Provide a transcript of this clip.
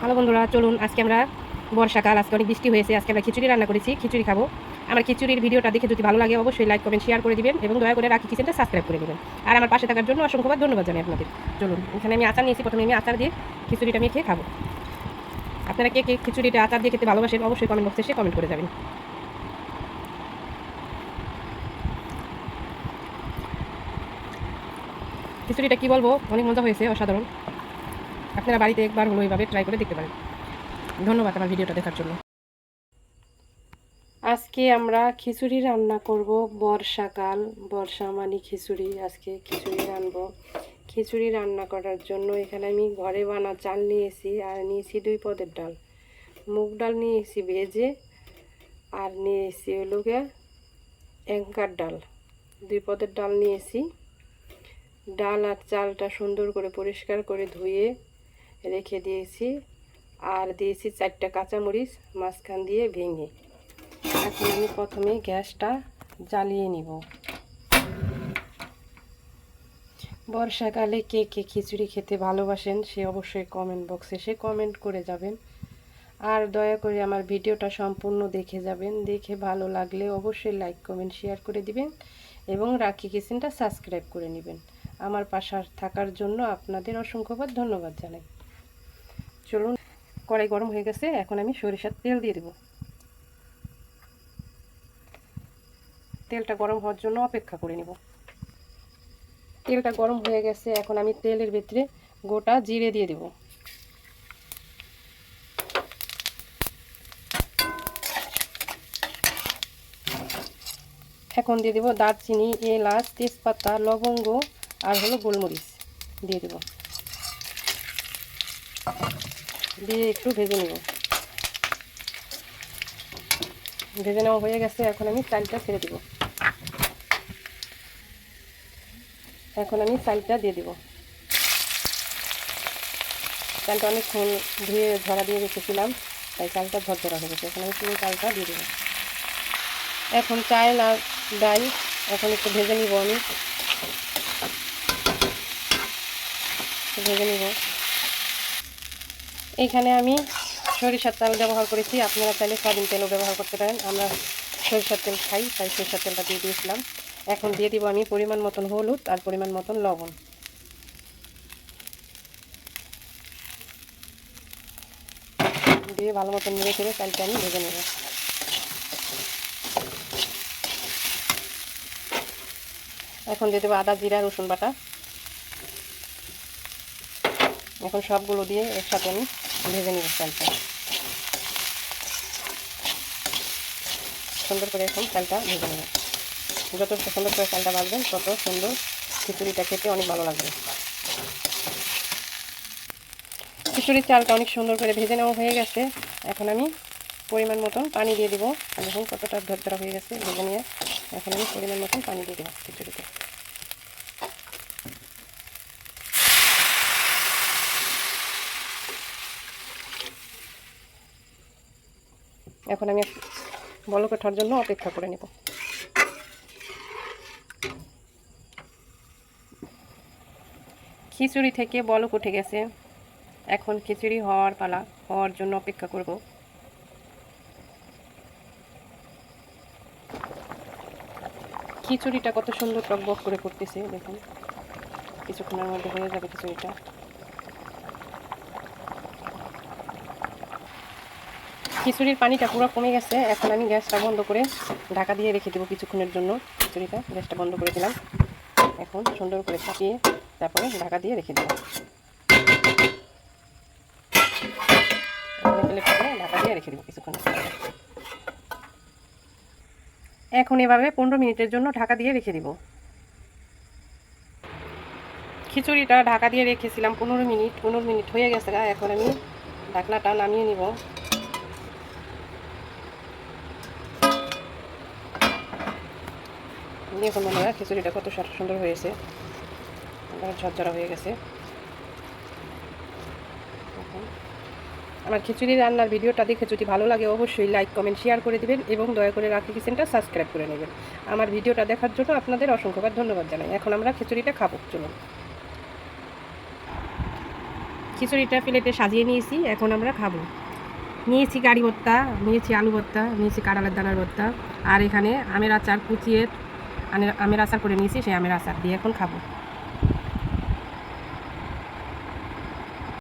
Hello বন্ধুরা, চলুন, আজকে আমরা বর্ষাকাল, আজকে অনেক বৃষ্টি হয়েছে, আজকে আমরা খিচুড়ি রান্না করেছি, খিচুড়ি খাব। আমার খিচুড়ির ভিডিওটা দেখে যদি ভালো লাগে, অবশ্যই লাইক কমেন্ট শেয়ার করে দিবেন এবং দয়া করে রাখি কিচেনটা সাবস্ক্রাইব করে দেবেন। আর আমার পাশে থাকার জন্য অসংখ্যবার ধন্যবাদ জানাই আপনাদের। চলুন, এখানে আমি আচার নিয়েছি, প্রথমে আমি আচার দিয়ে খিচুড়িটা আমি খেয়ে খাব। আপনারা কে কে খিচুড়িটা আচার দিয়ে খেতে ভালোবাসেন, অবশ্যই কমেন্ট বক্সে এসে কমেন্ট করে যাবেন। খিচুড়িটা কী বলব? অনেক মজা হয়েছে, অসাধারণ। আপনারা বাড়িতে একবার হলো এইভাবে ট্রাই করে দেখতে পারেন। ধন্যবাদ আমার ভিডিওটা দেখার জন্য। আজকে আমরা খিচুড়ি রান্না করব বর্ষাকাল। বর্ষা মানে খিচুড়ি। আজকে খিচুড়ি রানবো খিচুড়ি রান্না করার জন্য এখানে আমি ঘরে বানা চাল নিয়েছি আর নিয়েছি দুই পদের ডাল। মুগ ডাল নিয়েছি ভেজে আর নিয়েছি হলো গিয়ে অ্যাঙ্কার ডাল। দুই পদের ডাল নিয়েছি। ডাল আর চালটা সুন্দর করে পরিষ্কার করে ধুয়ে রেখে দিয়েছি। আর দিয়েছি চারটা কাঁচামরিচ মাঝখান দিয়ে ভেঙে। এখন আমি প্রথমে গ্যাসটা জ্বালিয়ে নিব। বর্ষাকালে কে কে খিচুড়ি খেতে ভালোবাসেন, সে অবশ্যই কমেন্ট বক্সে সে কমেন্ট করে যাবেন। আর দয়া করে আমার ভিডিওটা সম্পূর্ণ দেখে যাবেন। দেখে ভালো লাগলে অবশ্যই লাইক কমেন্ট শেয়ার করে দিবেন এবং রাখি কিচেনটা সাবস্ক্রাইব করে নেবেন। আমার পাশে থাকার জন্য আপনাদের অসংখ্যবার ধন্যবাদ জানাই। চলুন, কড়াই গরম হয়ে গেছে, এখন আমি সরিষার তেল দিয়ে দেব। তেলটা গরম হওয়ার জন্য অপেক্ষা করে নেব। তেলটা গরম হয়ে গেছে, এখন আমি তেলের ভিতরে গোটা জিরে দিয়ে দেব। এখন দিয়ে দেবো দারচিনি, এলাচ, তেজপাতা, লবঙ্গ আর হলো গোলমরিচ দিয়ে দেব। দিয়ে একটু ভেজে নেব। ভেজে নেওয়া হয়ে গেছে, এখন আমি চালটা ছেড়ে দেব। এখন আমি চালটা দিয়ে দেব। চালটা অনেকক্ষণ ধুয়ে ঝরা দিয়ে রেখেছিলাম, তাই চালটা ঝরঝরা হয়ে গেছে। এখন আমি পুরো চালটা দিয়ে দেবো। এখন চাল আর ডাল এখন একটু ভেজে নিব আমি। ভেজে নিব। এখানে আমি সরিষার তেল ব্যবহার করেছি। আপনারা চাইলে সয়াবিন তেলও ব্যবহার করতে পারেন। আমরা সরিষার তেল খাই, তাই সরিষার তেলটা দিয়ে দিয়েছিলাম। এখন দিয়ে দিব আমি পরিমাণ মতন হলুদ আর পরিমাণ মতন লবণ। দিয়ে ভালো মতন নেড়ে ফেলে চালটা আমি ভেজে নেব। এখন দিয়ে দেবো আদা, জিরা, রসুন বাটা। এখন সবগুলো দিয়ে একসাথে আমি ভেজে নিব চালটা সুন্দর করে এখন চালটা ভেজে নেব। যত সুন্দর করে চালটা ভাজবেন, তত সুন্দর খিচুড়িটা খেতে অনেক ভালো লাগবে। খিচুড়ির চালটা অনেক সুন্দর করে ভেজে নেওয়া হয়ে গেছে। এখন আমি পরিমাণ মতন পানি দিয়ে দিব। দেখুন কতটা ধরধরা হয়ে গেছে ভেজে নিয়ে। এখন আমি পরিমাণ মতন পানি দিয়ে দেবো খিচুড়িতে। এখন আমি বলক ওঠার জন্য অপেক্ষা করে নেব। খিচুড়ি থেকে বলক উঠে গেছে। এখন খিচুড়ি হওয়ার পালা, হওয়ার জন্য অপেক্ষা করব। খিচুড়িটা কত সুন্দর টকবক করে করতেছে, দেখুন। কিছুক্ষণের মধ্যে হয়ে যাবে খিচুড়িটা। খিচুড়ির পানিটা পুরো কমে গেছে। এখন আমি গ্যাসটা বন্ধ করে ঢাকা দিয়ে রেখে দেবো কিছুক্ষণের জন্য খিচুড়িটা। গ্যাসটা বন্ধ করে দিলাম। এখন সুন্দর করে চাপিয়ে তারপরে ঢাকা দিয়ে রেখে দেবো। ঢাকা দিয়ে রেখে দেবো কিছুক্ষণ এখন এভাবে পনেরো মিনিটের জন্য ঢাকা দিয়ে রেখে দিব। খিচুড়িটা ঢাকা দিয়ে রেখেছিলাম পনেরো মিনিট। পনেরো মিনিট হয়ে গেছে এখন আমি ঢাকনাটা নামিয়ে নিব। দেখুন বন্ধুরা, খিচুড়িটা কত সুন্দর হয়েছে। ঝরঝরা হয়ে গেছে। আমার খিচুড়ি রান্নার ভিডিওটা দেখে যদি ভালো লাগে, অবশ্যই লাইক কমেন্ট শেয়ার করে দেবেন এবং দয়া করে রাখি কিচেনটা সাবস্ক্রাইব করে নেবেন। আমার ভিডিওটা দেখার জন্য আপনাদের অসংখ্যবার ধন্যবাদ জানাই। এখন আমরা খিচুড়িটা খাব, চলুন। খিচুড়িটা প্লেটে সাজিয়ে নিয়েছি, এখন আমরা খাব। নিয়েছি গাড়ি ভর্তা, নিয়েছি আলু ভর্তা, নিয়েছি কাঁড়ালের দানার ভর্তা, আর এখানে আমের আচার, কুচিয়ে আমের আচার করে নিয়েছি সেই আমের আচার দিয়ে এখন খাব।